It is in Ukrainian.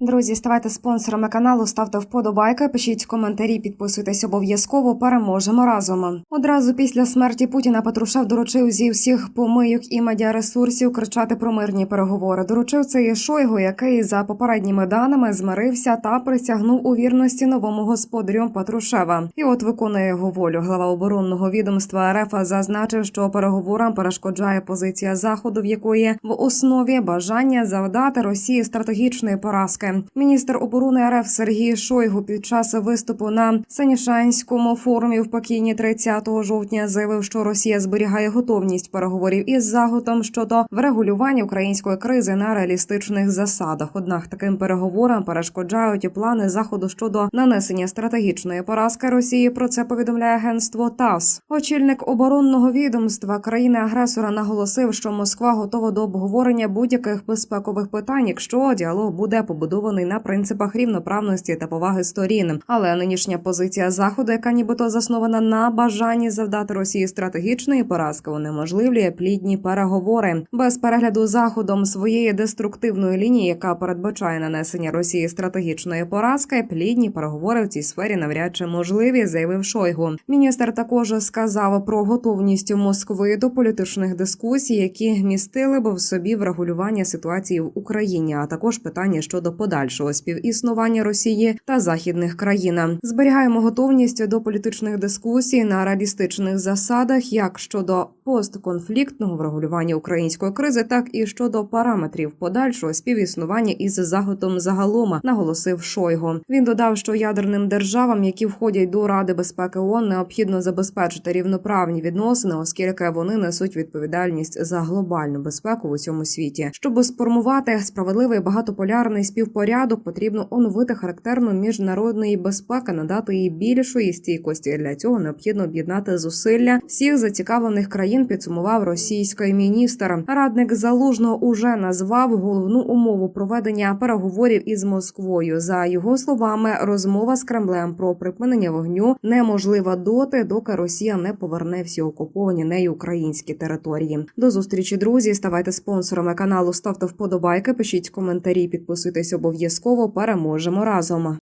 Друзі, ставайте спонсорами каналу, ставте вподобайки, пишіть коментарі, підписуйтесь обов'язково. Переможемо разом. Одразу після смерті Путіна Патрушев доручив зі всіх помийок і медіаресурсів кричати про мирні переговори. Доручив це і Шойгу, який за попередніми даними змирився та присягнув у вірності новому господарю Патрушева. І от виконує його волю. Глава оборонного відомства РФ зазначив, що переговорам перешкоджає позиція заходу, в якої в основі бажання завдати Росії стратегічної поразки. Міністр оборони РФ Сергій Шойгу під час виступу на Санішанському форумі в Пекіні 30 жовтня заявив, що Росія зберігає готовність переговорів із Заходом щодо врегулювання української кризи на реалістичних засадах. Однак таким переговорам перешкоджають плани заходу щодо нанесення стратегічної поразки Росії. Про це повідомляє агентство ТАСС. Очільник оборонного відомства країни-агресора наголосив, що Москва готова до обговорення будь-яких безпекових питань, якщо діалог буде побудований на принципах рівноправності та поваги сторін. Але нинішня позиція заходу, яка нібито заснована на бажанні завдати Росії стратегічної поразки, унеможливлює плідні переговори без перегляду заходом своєї деструктивної лінії, яка передбачає нанесення Росії стратегічної поразки. Плідні переговори в цій сфері навряд чи можливі, заявив Шойгу. Міністр також сказав про готовність Москви до політичних дискусій, які містили б в собі врегулювання ситуації в Україні, а також питання щодо подальшого співіснування Росії та західних країн. Зберігаємо готовність до політичних дискусій на реалістичних засадах, як щодо постконфліктного врегулювання української кризи, так і щодо параметрів подальшого співіснування із заходом загалом, наголосив Шойгу. Він додав, що ядерним державам, які входять до Ради безпеки ООН, необхідно забезпечити рівноправні відносини, оскільки вони несуть відповідальність за глобальну безпеку в усьому світі. Щоб сформувати справедливий багатополярний співпорядок, потрібно оновити характерну міжнародної безпеки, надати їй більшої стійкості. Для цього необхідно об'єднати зусилля всіх зацікавлених країн. Підсумував російський міністр. Радник залужного уже назвав головну умову проведення переговорів із Москвою. За його словами, розмова з Кремлем про припинення вогню неможлива доти, доки Росія не поверне всі окуповані нею українські території. До зустрічі, друзі. Ставайте спонсорами каналу, ставте вподобайки, пишіть коментарі, підписуйтесь обов'язково. Переможемо разом.